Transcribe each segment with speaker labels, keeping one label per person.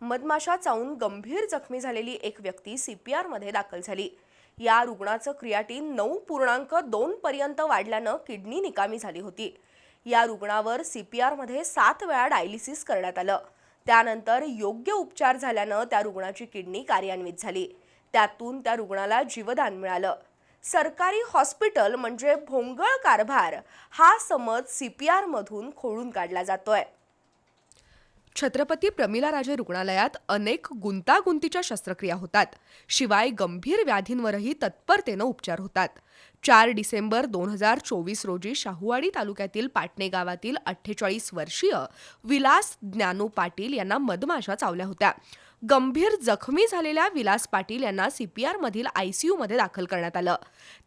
Speaker 1: मधमाशा चावून गंभीर जखमी झालेली एक व्यक्ती सी पी आरमध्ये दाखल झाली. या रुग्णाचं क्रियाटीन नऊ पूर्णांक दोन पर्यंत वाढल्यानं किडनी निकामी झाली होती. या रुग्णावर सी पी आरमध्ये सात वेळा डायलिसिस करण्यात आलं. त्यानंतर योग्य उपचार झाल्यानं त्या रुग्णाची किडनी कार्यान्वित झाली. त्यातून त्या रुग्णाला जीवदान मिळालं. सरकारी हॉस्पिटल म्हणजे भोंगळ कारभार हा समज सी पी आरमधून खोडून काढला जातोय.
Speaker 2: छत्रपती प्रमिलाराजे रुग्णालयात अनेक गुंतागुंतीच्या शस्त्रक्रिया होतात. शिवाय गंभीर व्याधींवरही तत्परतेनं उपचार होतात. चार डिसेंबर दोन हजार चोवीस रोजी शाहूवाडी तालुक्यातील पाटणे गावातील अठ्ठेचाळीस वर्षीय विलास ज्ञानू पाटील यांना मधमाशा चावल्या होत्या. गंभीर जखमी झालेल्या विलास पाटील यांना सीपीआर मधील आयसीयूमध्ये दाखल करण्यात आलं.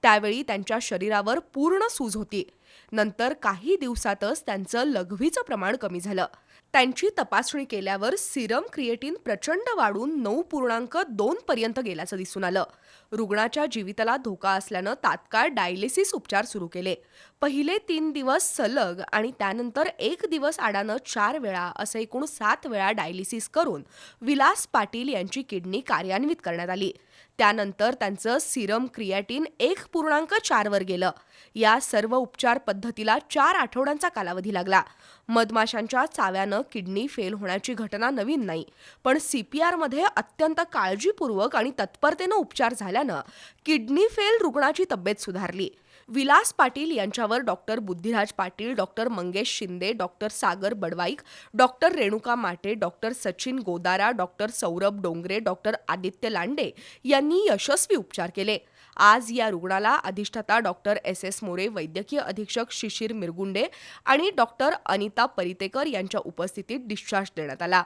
Speaker 2: त्यावेळी त्यांच्या शरीरावर पूर्ण सूज होती. नंतर काही दिवसातच त्यांचं लघवीचं प्रमाण कमी झालं. त्यांची तपासणी केल्यावर सिरम क्रिएटिन प्रचंड वाढून नऊ पूर्णांक दोन पर्यंत गेल्याचं दिसून आलं. रुग्णाच्या जीविताला धोका असल्यानं तात्काळ डायलिसिस उपचार सुरू केले. पहिले तीन दिवस सलग आणि त्यानंतर एक दिवस आडानं चार वेळा असं एकूण सात वेळा डायलिसिस करून विलास पाटील यांची किडनी कार्यान्वित करण्यात आली. त्यानंतर त्यांचं सिरम क्रिएटिन एक पूर्णांक चारवर गेलं. या सर्व उपचार पद्धतीला चार आठवड्यांचा कालावधी लागला. मधमाशांच्या चाव्यानं किडनी फेल होण्याची घटना नवीन नाही पण सी पी आरमध्ये अत्यंत काळजीपूर्वक आणि तत्परतेनं उपचार झाल्यानं किडनी फेल रुग्णाची तब्येत सुधारली. विलास पाटील यांच्यावर doctor Buddhiraj Patil doctor Mangesh Shinde doctor Sagar Badwaik doctor Renuka Mate doctor Sachin Godara doctor Saurabh Dongre doctor Aditya Lande यांनी यशस्वी उपचार केले. आज या रुग्णाला अधिष्ठाता डॉक्टर एस. एस. मोरे वैद्यकीय अधीक्षक शिशिर मिरगुंडे आणि डॉक्टर अनिता परितेकर यांच्या उपस्थितीत डिस्चार्ज देण्यात आला.